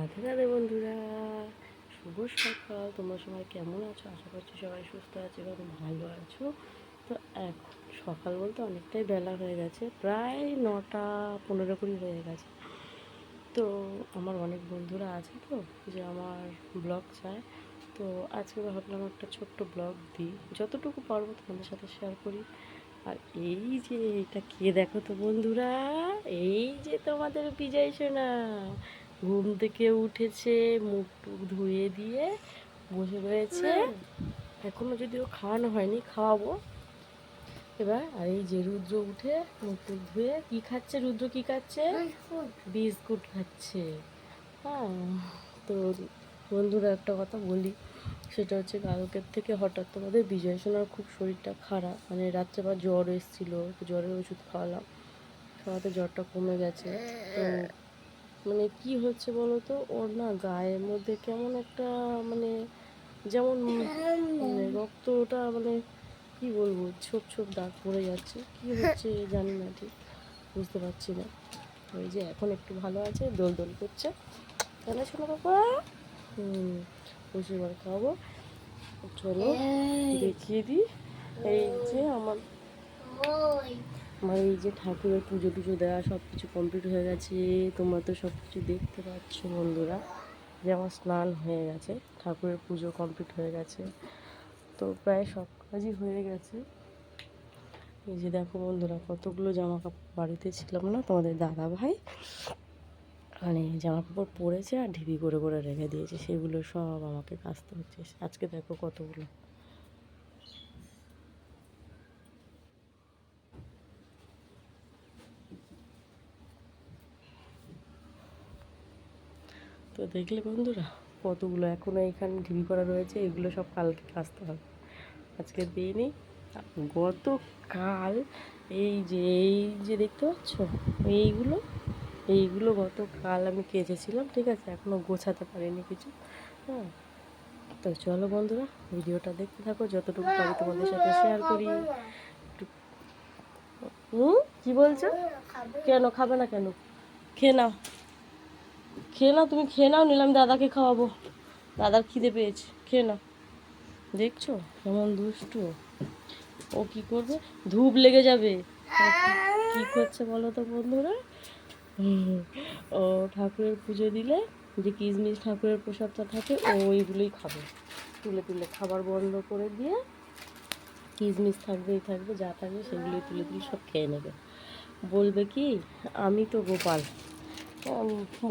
রাধে বন্ধুরা। শুভ সকাল। তোমরা সবাই কেমন আছো? আশা করছি সবাই সুস্থ আছে এবং ভালো আছো। তো এখন সকাল বলতে অনেকটাই বেলা হয়ে গেছে। প্রায় নটা পনেরো কুড়ি হয়ে গেছে। তো আমার অনেক বন্ধুরা আছে তো, যে আমার ব্লগ চায়। তো আজকে ভাবলাম একটা ছোট্ট ব্লগ দিই। যতটুকু পারব তোমাদের সাথে শেয়ার করি। আর এই যে এটা কে দেখো তো বন্ধুরা? এই যে তোমাদের বিজয় সোনা। ঘুম থেকে উঠেছে মুখ টুক ধুয়ে দিয়ে বসে রয়েছে। এখনও যদিও খাওয়ানো হয়নি খাওয়াবো। এবার আর এই যে রুদ্র উঠে মুখ টুক ধুয়ে কি খাচ্ছে রুদ্র কি খাচ্ছে? বিস্কুট। খাচ্ছে। হ্যাঁ তো বন্ধুরা একটা কথা বলি সেটা হচ্ছে কালকের থেকে হঠাৎ তোমাদের বিজয় সোনার খুব শরীরটা খারাপ। মানে রাত্রে বা জ্বর এসেছিল জ্বরের ওষুধ খাওয়ালাম। খাওয়াতে জ্বরটা কমে গেছে। তো মানে কি হচ্ছে বলো তো ওর না গায়ের মধ্যে কেমন একটা মানে যেমন মানে রক্তটা মানে কি বলব ছোপ ছোপ দাগ পড়ে যাচ্ছে। কি হচ্ছে জানি না ঠিক বুঝতে পারছি না। ওই যে এখন একটু ভালো আছে দোল দোল করছে। কেন শোনো বাবা হুম এবার খাব। চলো দেখিয়ে দিই। এই যে আমার আমার এই যে ঠাকুরের পুজো টুজো দেওয়া সব কিছু কমপ্লিট হয়ে গেছে, তোমরা তো সব কিছু দেখতে পাচ্ছ বন্ধুরা, যে আমার স্নান হয়ে গেছে, ঠাকুরের পুজো কমপ্লিট হয়ে গেছে। তো প্রায় সব কাজই হয়ে গেছে। এই যে দেখো বন্ধুরা, কতগুলো জামা কাপড় বাড়িতে ছিলাম না, তোমাদের দাদা ভাই মানে জামা কাপড় পরেছে আর ঢিবি করে করে রেখে দিয়েছে, সেগুলো সব আমাকে কাচতে হচ্ছে। আজকে দেখো কতগুলো। তো দেখলে বন্ধুরা, কতগুলো এখনও এখানে ঢিবি করা রয়েছে, এগুলো সব কালকে কাচতে হবে। আজকে দিইনি। গতকাল এই যে এই যে দেখতে পাচ্ছ, এইগুলো এইগুলো গতকাল আমি কেচেছিলাম, ঠিক আছে? এখনও গোছাতে পারিনি কিছু হ্যাঁ? তো চলো বন্ধুরা, ভিডিওটা দেখতে থাকো, যতটুকু পারি তোমাদের সাথে শেয়ার করি। হুম? কী বলছো? কেন, খাবে না কেন? খেয়ে নাও। খেয়ে নাও, তুমি খেয়ে নাও নিলাম দাদাকে খাওয়াবো। দাদার খিদে পেয়েছে, খেয়ে নাও। দেখছ? কেমন দুষ্টু। ও কি করবে? ধূপ লেগে যাবে। কি- করছে বলো তো বন্ধুরা? ও ঠাকুরের পুজো দিলে যে কিশমিশ ঠাকুরের প্রসাদটা থাকে, ও ওইগুলোই খাবে। তুলে তুলে খাবার বন্ধ করে দিয়ে কিশমিশ থাকবেই থাকবে, যা থাকবে, সেগুলোই তুলে তুলে সব খেয়ে নেবে। বলবে কি, আমি তো গোপাল।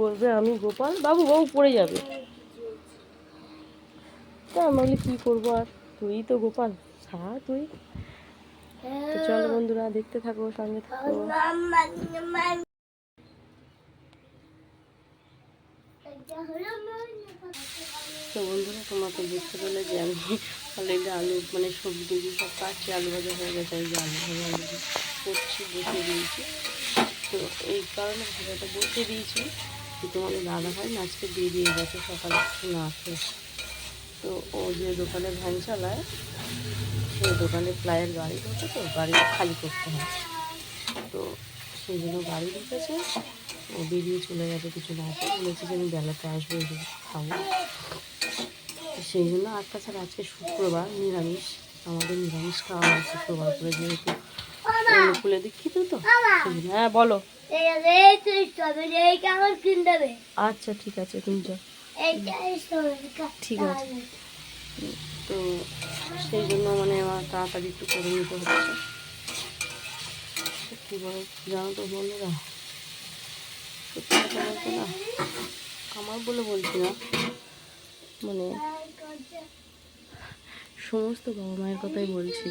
বলবে, আমি গোপাল। বাবু বাবু পড়ে যাবে। তা আমি বলি, কী করব আর? তুই তো গোপাল। খা তুই। তো চলো বন্ধুরা, দেখতে থাকো, সঙ্গে থাকো। তো বন্ধুরা, তোমাকে তো বুঝতে পারলে যে আমি অলরেডি আলু মানে সবজি, সব কাটছি আলু ভাজা হয়ে গেছে আলু ভাজা করছি, বসিয়ে দিয়েছি। তো এই কারণে ভাজাটা বসিয়ে দিয়েছি যে তোমাদের দাদা না আজকে দিয়ে দিয়ে গেছে সকালে না খেয়ে তো ও যে দোকানে ভ্যান চালায়, সেই দোকানে প্লায়ের গাড়ি ঢোকে তো, গাড়ি খালি করতে হয়। তো সেই জন্য গাড়ি ঢুকেছে, ও বেরিয়ে চলে গেছে কিছু না আসে বলেছে যে আমি বেলাতে আসব যে খাব। সেই জন্য আর তাছাড়া আজকে শুক্রবার নিরামিষ, আমাদের নিরামিষ খাওয়া হয় শুক্রবার করে যেহেতু অনুকূলে দীক্ষিত তো হ্যাঁ বলো। আচ্ছা ঠিক আছে তুমি যাও। ঠিক আছে। তো সেই জন্য মানে আমার তাড়াতাড়ি একটু করে নিতে হচ্ছে। কী বলো জানো তো বন্ধুরা সত্যি কথা বলতে না আমার বলে বলছি না মানে সমস্ত বাবা মায়ের কথাই বলছি।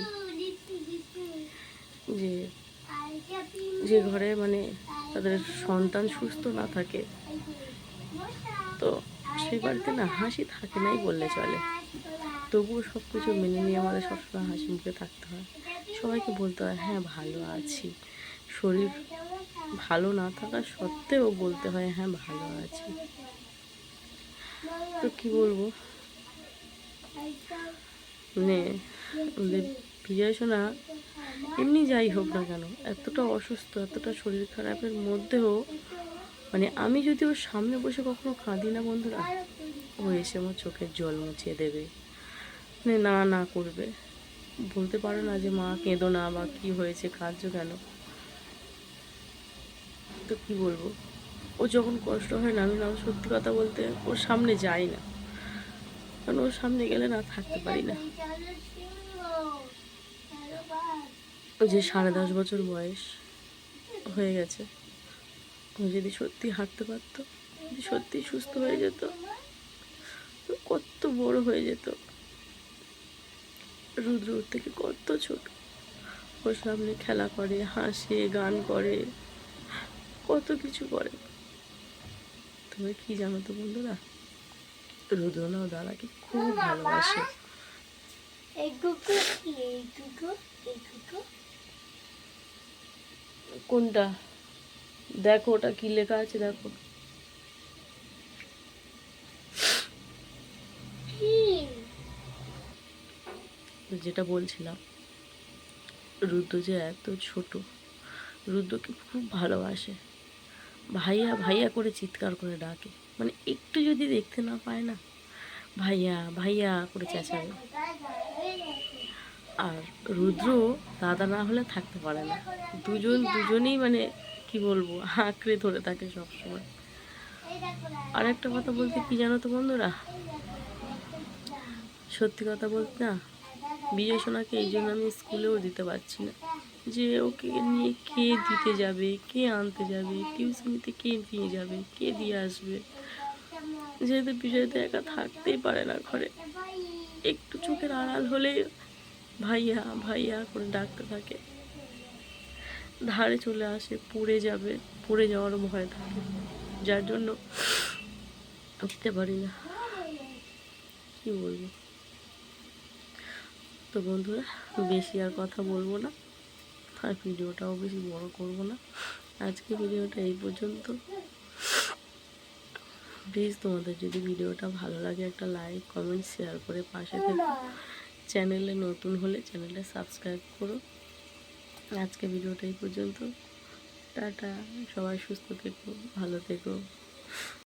যে যে ঘরে মানে তাদের সন্তান সুস্থ না থাকে, তো সেই বাড়িতে না হাসি থাকে নাই বললে চলে। তবুও সব কিছু মেনে নিয়ে আমাদের সবসময় হাসি মুখে থাকতে হয়। সবাইকে বলতে হয় হ্যাঁ ভালো আছি। শরীর ভালো না থাকা সত্ত্বেও বলতে হয় হ্যাঁ ভালো আছি। তো কি বলব? মানে আমাদের বিজয় সোনা এমনি যাই হোক না কেন, এতটা অসুস্থ, এতটা শরীর খারাপের মধ্যেও মানে আমি যদি ওর সামনে বসে কখনো কাঁদি না বন্ধুরা, ও এসে আমার চোখের জল মুছিয়ে দেবে। মানে না না করবে। বলতে পারো না যে, মা, কেঁদো না বা কি হয়েছে, কাঁদছো কেন? তো কি বলব? ও যখন কষ্ট হয় না, আমি না, সত্যি কথা বলতে ওর সামনে যাই না। কারণ ওর সামনে গেলে না থাকতে পারি না। ও যে সাড়ে দশ বছর বয়স হয়ে গেছে। ও যদি সত্যি হাঁটতে পারতো, যদি সত্যি সুস্থ হয়ে যেত কত বড় হয়ে যেত। রুদ্র থেকে কত ছোট। ওর সামনে খেলা করে, হাসে, গান করে, কত কিছু করে। তবে কি জানো তো বন্ধুরা? রুদ্র না দাদাকে খুব ভালোবাসে এই কুকুর কি এই কুকুর এই কুকুর কোনটা? দেখো ওটা কি লেখা আছে, দেখো। যেটা বলছিলাম, রুদ্র যে এত ছোট, রুদ্রকে খুব ভালোবাসে। ভাইয়া ভাইয়া করে চিৎকার করে ডাকে। মানে একটু যদি দেখতে না পায় না, ভাইয়া ভাইয়া করে চেঁচাবে কোথায় যায় এই দেখো আর রুদ্র দাদা না হলে থাকতে পারে না। দুজন, দুজনেই মানে কি বলব, আঁকড়ে ধরে থাকে সবসময়। আর একটা কথা বলতে কি জানো তো বন্ধুরা? সত্যি কথা বলতে না, বিজয় সোনাকে এই জন্য আমি স্কুলেও দিতে পারছি না। যে ওকে নিয়ে কে দিতে যাবে, কে আনতে যাবে, টিউশনিতে কে নিয়ে যাবে, কে দিয়ে আসবে? যেহেতু বিজয় তো একা থাকতেই পারে না ঘরে। একটু চোখের আড়াল হলে ভাইয়া ভাইয়া করে ডাকতে থাকে। ধারে চলে আসে, পুড়ে যাবে, পুড়ে যাওয়ারও ভয় থাকে। যার জন্য উঠতে পারি না। কি বলব? তো বন্ধুরা, বেশি আর কথা বলব না। আর ভিডিওটাও বেশি বড় করব না। আজকে ভিডিওটা এই পর্যন্ত। প্লিজ তোমাদের যদি ভিডিওটা ভালো লাগে, একটা লাইক কমেন্ট শেয়ার করে পাশে থেকে। চ্যানেলে নতুন হলে চ্যানেলে সাবস্ক্রাইব করো। আজকে ভিডিওটা এই পর্যন্ত। টাটা, সবাই সুস্থ থেকো, ভালো থেকো।